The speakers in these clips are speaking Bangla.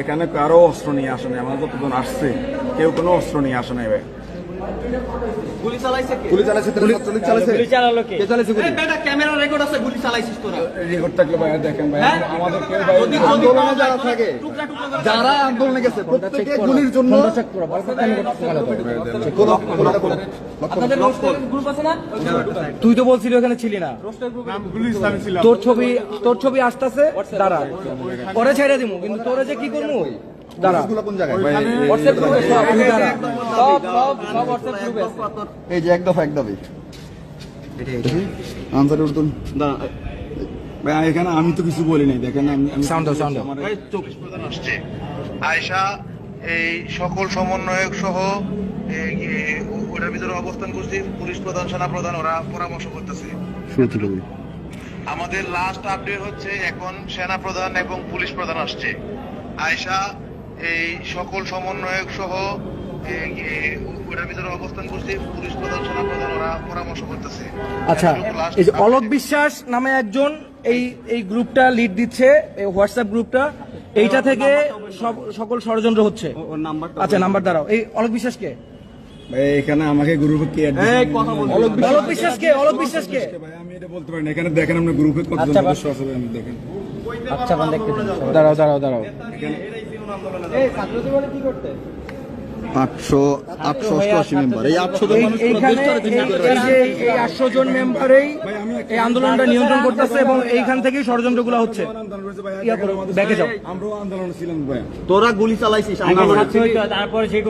এখানে কারো অস্ত্র নিয়ে আসে নাই আমরা যতজন আসছে কেউ কোনো অস্ত্র নিয়ে আসে নাই ভাই গুলি চালাইছে কে? গুলি চালাইছে চালাইছে গুলি চালালো কে? কে চালাইছে গুলি? বেটা ক্যামেরা রেকর্ড আছে গুলি চালাইছিস তোরা। রেকর্ড থাকলে ভাই দেখেন ভাই হ্যাঁ? আমাদের কেউ ভাই আন্দোলনে যারা থাকে যারা আন্দোলনে গেছে প্রত্যেকে গুলির জন্য। আপনাদের রোস্টের গ্রুপ আছে না? তুই তো বলছিলি ওখানে ছিলি না। তোর ছবি তোর ছবি আসতেছে দাঁড়া। পরে ছেড়ে দিমু কিন্তু তোরে যে কি করব দাঁড়া। কোন জায়গায়? এই যে এক দফা এক আনসার ভাই এখানে আমি তো কিছু বলি নাই দেখেন আমি আমি সাউন্ড সাউন্ড দাও। আমার প্রধান আসছে আয়সা এই সকল সমন্বয়ক সহ ওটার ভিতরে অবস্থান করছি। পুলিশ প্রধান সেনা প্রধান ওরা পরামর্শ করতেছে। আমাদের লাস্ট আপডেট হচ্ছে এখন সেনা প্রধান এবং পুলিশ প্রধান আসছে। আয়সা এই সকল সমন্বয়ক সহ এই, এই, আচ্ছা এই যে। অলোক বিশ্বাস নামে একজন এই এই গ্রুপটা লিড দিচ্ছে এই হোয়াটসঅ্যাপ গ্রুপটা এইটা থেকে সব সকল ষড়যন্ত্র হচ্ছে। আচ্ছা নাম্বার দাঁড়াও এই অলোক বিশ্বাস কে ভাই এখানে আমাকে গ্রুপে কে এই অলোক বিশ্বাস কে অলোক বিশ্বাস কে ভাই আমি এটা বলতে পারি না এখানে দেখেন আপনার গ্রুপে কতজন আচ্ছা, সদস্য আছে আমি দেখেন। আচ্ছা দাঁড়াও দাঁড়াও দাঁড়াও। আটশো আটশো অষ্টআশি মেম্বার এই আটশো জন এই- মানুষ পুরো এইখানে দেশটারে এই চিহ্নিত করে এই যে এই আটশো জন মেম্বারেই এই আন্দোলনটা নিয়ন্ত্রণ করতেছে এবং এইখান থেকেই ষড়যন্ত্রগুলো হচ্ছে। আন্দোলন রয়েছে ভাই, করো, আমাদের ব্যাকে যাও। আমরাও আন্দোলনে ছিলাম তোরা গুলি চালাইছিস আমরা তারপরে সেই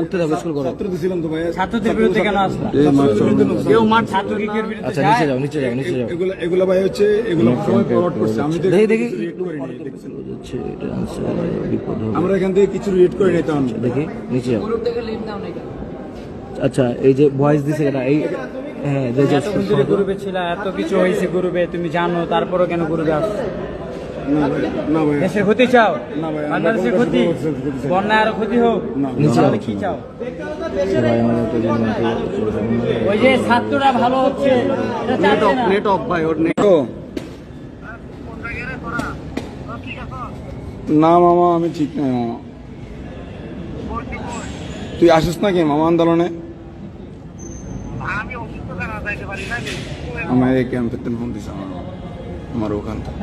উঠতে যাবে স্কুল করো। ছাত্র তো ছিলাম তো ভাই। ছাত্রদের বিরুদ্ধে কেন আসলা? কেউ মার আচ্ছা নিচে যাও নিচে যাও নিচে যাও। এগুলো এগুলো ভাই হচ্ছে এগুলো সবাই ফরওয়ার্ড করছে। আমি দেখি দেখি react করিনি, দেখছি। আমরা এখান থেকে কিছু রিয়েট করে নিতাম দেখি নিচে যাও। আচ্ছা এই যে ভয়েস দিছে এটা এই হ্যাঁ যে যে এতক্ষণ গ্রুপে ছিল এত কিছু হয়েছে গ্রুপে তুমি জানো তারপরও কেন গ্রুপে আসছো? ক্ষতি চাও? আরও হোক? কি চাও? ওই যে ছাত্ররা ভালো হচ্ছে এটা চাচ্ছে নেট অফ ভাই ওর নেট তো না মামা আমি ঠিক নাই মামা তুই আসিস নাকি মামা আন্দোলনে আমার এই ক্যাম্পের তেন ফোন দিছে আমার আমার ওখান থেকে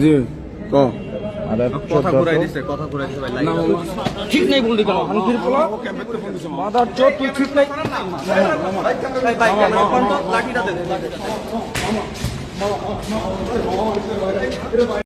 জি ক ঠিক নেই বলদি কেন আমি ফির পোলা মাদার চোদ তুই ঠিক নাই ভাই ভাই ক্যামেরা বন্ধ লাঠিটা দে